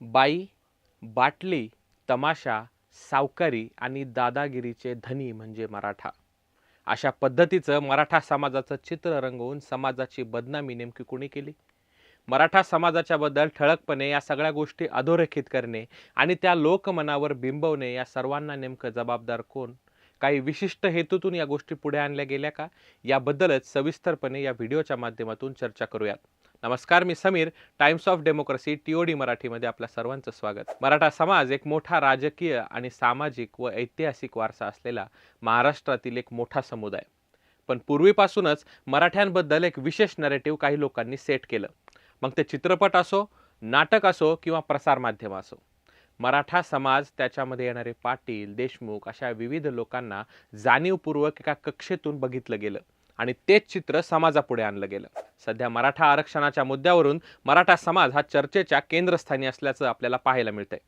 बाई बाटली तमाशा सावकारी आणि दादागिरीचे धनी म्हणजे मराठा. अशा पद्धतीचं मराठा समाजाचं चित्र रंगवून समाजाची बदनामी नेमकी कुणी केली? मराठा समाजाच्या बद्दल ठळकपणे या सगळ्या गोष्टी अधोरेखित करणे आणि त्या लोकमनावर बिंबवणे या सर्वांना नेमकं जबाबदार कोण? काही विशिष्ट हेतूतून या गोष्टी पुढे आणल्या गेल्या का? याबद्दलच सविस्तरपणे या व्हिडिओच्या माध्यमातून चर्चा करूयात. नमस्कार मी Sameer. Times of Democracy TOD मराठीमध्ये आपल्या सर्वांचं स्वागत. मराठा समाज एक मोठा राजकीय आणि सामाजिक व ऐतिहासिक वारसा असलेला महाराष्ट्रातील एक मोठा समुदाय. पण पूर्वीपासूनच मराठ्यांबद्दल एक विशेष नरेटिव्ह काही लोकांनी सेट केलं. मग ते चित्रपट असो नाटक असो किंवा प्रसारमाध्यम असो. मराठा समाज त्याच्यामध्ये येणारे पाटील देशमुख अशा विविध लोकांना जाणीवपूर्वक एका कक्षेतून बघितलं गेलं. आणि तेच चित्र समाजापुढे आणलं गेलं. सध्या मराठा आरक्षणाच्या मुद्द्यावरून मराठा समाज हा चर्चेच्या केंद्रस्थानी असल्याचं आपल्याला पाहायला मिळतंय.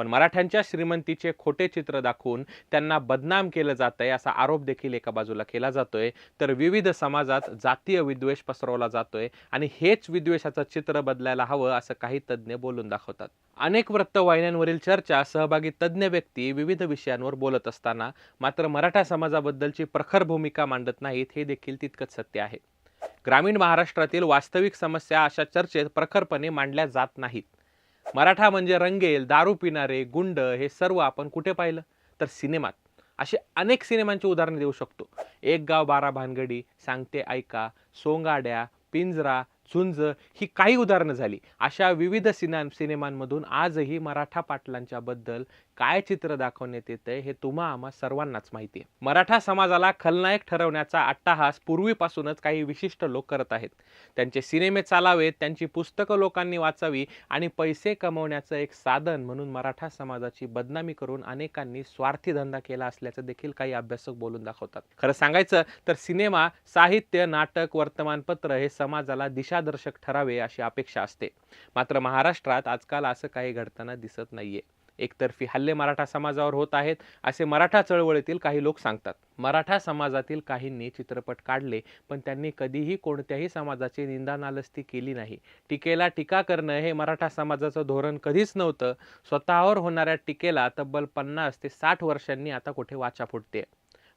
पण मराठ्यांच्या श्रीमंतीचे खोटे चित्र दाखवून त्यांना बदनाम केलं जातंय असा आरोप देखील एका बाजूला केला जातोय. तर विविध समाजात जातीय विद्वेष पसरवला जातोय आणि हेच विद्वेषाचं चित्र बदलायला हवं असं काही तज्ज्ञ बोलून दाखवतात. अनेक वृत्तवाहिन्यांवरील चर्चा सहभागी तज्ज्ञ व्यक्ती विविध विषयांवर बोलत असताना मात्र मराठा समाजाबद्दलची प्रखर भूमिका मांडत नाहीत हे देखील तितकंच सत्य आहे. ग्रामीण महाराष्ट्रातील वास्तविक समस्या अशा चर्चेत प्रखरपणे मांडल्या जात नाहीत. मराठा म्हणजे रंगेल दारू पिणारे गुंड हे सर्व आपण कुठे पाहिलं? तर सिनेमात. असे अनेक सिनेमांची उदाहरणे देऊ शकतो. एक गाव बारा भानगडी सांगते ऐका सोंगाड्या पिंजरा झुंज ही काही उदाहरणं झाली. अशा विविध सिना सिनेमांमधून आजही मराठा पाटलांच्याबद्दल काय चित्र दाखवण्यात येतं हे तुम्हा आम्हा सर्वांनाच माहिती आहे मराठा समाजाला खलनायक ठरवण्याचा अट्टाहास पूर्वीपासूनच काही विशिष्ट लोक करत आहेत. त्यांचे सिनेमे चालावेत त्यांची पुस्तकं लोकांनी वाचावी आणि पैसे कमवण्याचं एक साधन म्हणून मराठा समाजाची बदनामी करून अनेकांनी स्वार्थी धंदा केला असल्याचं देखील काही अभ्यासक बोलून दाखवतात. खरं सांगायचं तर सिनेमा साहित्य नाटक वर्तमानपत्र हे समाजाला दिशा दिशादर्शक ठरावे अशी अपेक्षा असते. मात्र महाराष्ट्रात आजकाल असं काही घडताना दिसत नाहीये. एकतर्फी हल्ले मराठा समाजावर होत आहेत असे मराठा चळवळीतील काही लोक सांगतात. मराठा समाजातील काहींनी चित्रपट काढले पण त्यांनी कधीही कोणत्याही समाजाची निंदा नालस्ती केली नाही. टीकेला टीका करणं हे मराठा समाजाचं धोरण कधीच नव्हतं. स्वतःवर होणाऱ्या टीकेला तब्बल पन्नास ते साठ वर्षांनी आता कुठे वाचा फुटते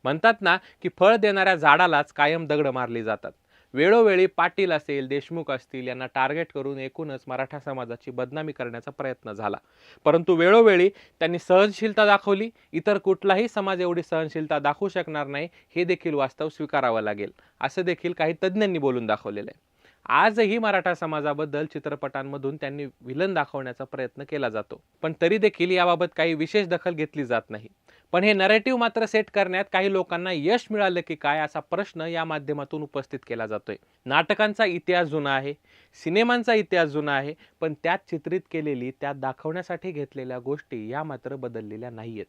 म्हणतात ना की फळ देणाऱ्या झाडालाच कायम दगड मारली जातात. वेळोवेळी पाटील असेल देशमुख असतील यांना टार्गेट करून एकूणच मराठा समाजाची बदनामी करण्याचा प्रयत्न झाला. परंतु वेळोवेळी त्यांनी सहनशीलता दाखवली. इतर कुठलाही समाज एवढी सहनशीलता दाखवू शकणार नाही हे देखील वास्तव स्वीकारावं लागेल. असं देखील काही तज्ज्ञांनी बोलून दाखवलेलं आहे. आजही मराठा समाजाबद्दल चित्रपटांमधून त्यांनी विलन दाखवण्याचा प्रयत्न केला जातो. पण तरी देखील याबाबत काही विशेष दखल घेतली जात नाही. पण हे नरेटिव्ह मात्र सेट करण्यात काही लोकांना यश मिळालं की काय असा प्रश्न या माध्यमातून उपस्थित केला जातोय. नाटकांचा इतिहास जुना आहे सिनेमांचा इतिहास जुना आहे पण त्यात चित्रित केलेली त्यात दाखवण्यासाठी घेतलेल्या गोष्टी या मात्र बदललेल्या नाही आहेत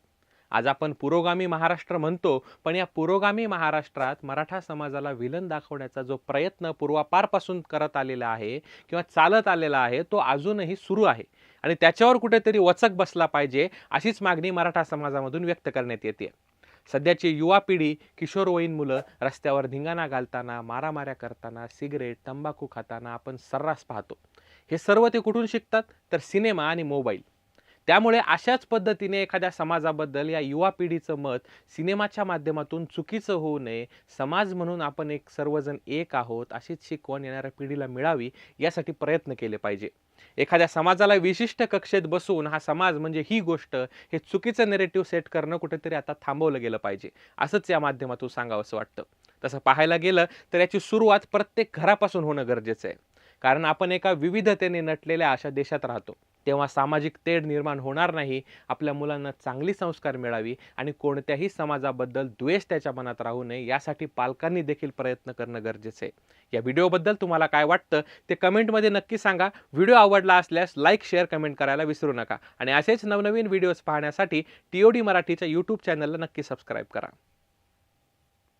आज आपण पुरोगामी महाराष्ट्र म्हणतो पण या पुरोगामी महाराष्ट्रात मराठा समाजाला विलन दाखवण्याचा जो प्रयत्न पूर्वापारपासून करत आलेला आहे किंवा चालत आलेला आहे तो अजूनही सुरू आहे. आणि त्याच्यावर कुठेतरी वचक बसला पाहिजे अशीच मागणी मराठा समाजामधून व्यक्त करण्यात येते. सध्याची युवा पिढी किशोरवयीन मुलं रस्त्यावर धिंगाणा घालताना मारामाऱ्या करताना सिगरेट तंबाखू खाताना आपण सर्रास पाहतो. हे सर्व ते कुठून शिकतात? तर सिनेमा आणि मोबाईल. त्यामुळे अशाच पद्धतीने एखाद्या समाजाबद्दल या युवा पिढीचं मत सिनेमाच्या माध्यमातून चुकीचं होऊ नये समाज म्हणून आपण एक सर्वजण एक आहोत अशीच शिकवण येणाऱ्या पिढीला मिळावी यासाठी प्रयत्न केले पाहिजे. एखाद्या समाजाला विशिष्ट कक्षेत बसून हा समाज म्हणजे ही गोष्ट हे चुकीचं नेरेटिव्ह सेट करणं कुठेतरी आता थांबवलं गेलं पाहिजे असंच या माध्यमातून सांगावं असं वाटतं. तसं पाहायला गेलं तर याची सुरुवात प्रत्येक घरापासून होणं गरजेचं आहे. कारण आपण एका विविधतेने नटलेल्या अशा देशात राहतो. तेव्हा सामाजिक तेढ निर्माण होणार नाही आपल्या मुलांना चांगली संस्कार मिळावी आणि कोणत्याही समाजाबद्दल द्वेष त्याच्या मनात राहू नये यासाठी पालकांनी देखील प्रयत्न करणं गरजेचं आहे. या व्हिडिओबद्दल तुम्हाला काय वाटतं ते कमेंटमध्ये नक्की सांगा. व्हिडिओ आवडला असल्यास लाईक शेअर कमेंट करायला विसरू नका. आणि असेच नवनवीन व्हिडिओज पाहण्यासाठी टी ओ डी मराठीच्या यूट्यूब चॅनलला नक्की सबस्क्राईब करा.